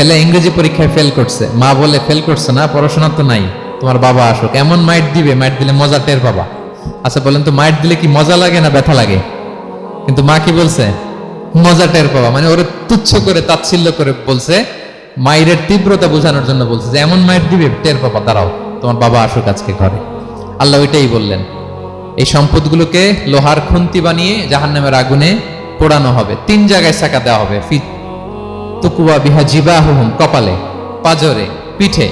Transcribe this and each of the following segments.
ছেলে ইংরেজি পরীক্ষায় ফেল করছে। মা বলে ফেল করছে না, পড়াশোনা তো নাই। তোমার বাবা আসুক। এমন মাইট দিবে, মাইট দিলে মজা টের বাবা আচ্ছা বলেন তো, মাইট দিলে কি মজা লাগে না ব্যথা লাগে? কিন্তু মা কি বলছে? মজা টের পাবা। মানে ওরে তুচ্ছ করে, তাচ্ছিল্য করে বলছে মায়ের তীব্রতা বোঝানোর জন্য বলছে যে, এমন মায়ের দিবে, টের পাবা। দাঁড়াও, তোমার বাবা আসুক আজকে ঘরে। আল্লাহ ওইটাই বললেন। এই সম্পদগুলোকে লোহার খুন্তি বানিয়ে জাহান্নামের আগুনে পোড়ানো হবে। তিন জায়গায় চাকা দেওয়া হবে। তুকুয়া বিহা জিবাহুম কপালে, পাজরে, পিঠে।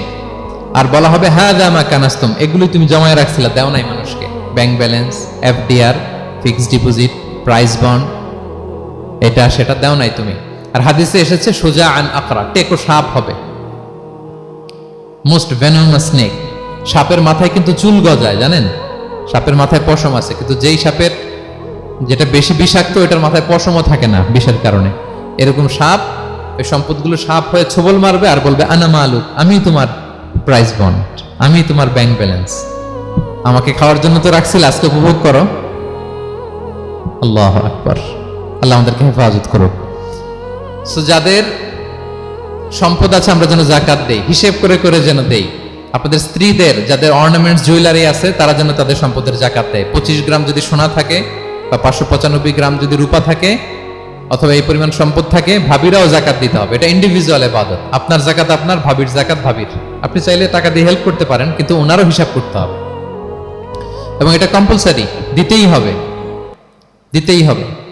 আর বলা হবে হ্যাঁ দামা কানাস্তম এগুলি তুমি জমায় রাখছিলে, দেও নাই মানুষকে। Bank balance, FDR, fixed deposit, price bond, এটা সেটা দেও নাই তুমি। আর হাদিসে এসেছে, সোজা আন আকরা টেকো সাপ হবে। মোস্ট ভেনোমাস স্নেক সাপের মাথায় কিন্তু চুল গজায়, জানেন? সাপের মাথায় পশম আছে, কিন্তু যেই সাপের যেটা বেশি বিষাক্ত, এটার মাথায় পশমও থাকে না বিষের কারণে। এরকম সাপ ওই সম্পদগুলো সাপ হয়ে ছবল মারবে আর বলবে, আনা মালুক, আমি তোমার প্রাইস বন্ড আমি তোমার ব্যাংক ব্যালেন্স আমাকে খাওয়ার জন্য তো রাখছিল, আজকে উপভোগ করো। আল্লাহ আকবর। আল্লাহ আমাদেরকে হেফাজত করুক। সো যাদের সম্পদ আছে, আমরা যেন জাকাত দেই, হিসেব করে করে যেন দেই। আপনাদের স্ত্রীদের, যাদের অর্নামেন্টস জুয়েলারি আছে, তারা যেন তাদের সম্পদের জাকাত দেয়। পঁচিশ গ্রাম যদি সোনা থাকে বা পাঁচশো পঁচানব্বই গ্রাম যদি রূপা থাকে অথবা এই পরিমাণ সম্পদ থাকে, ভাবিরাও জাকাত দিতে হবে। এটা ইন্ডিভিজুয়াল এবাদত। আপনার জাকাত আপনার, ভাবির জাকাত ভাবির। আপনি চাইলে টাকা দিয়ে হেল্প করতে পারেন, কিন্তু ওনারও হিসাব করতে হবে। এবং এটা কম্পালসারি দিতেই হবে। দিতেই হবে।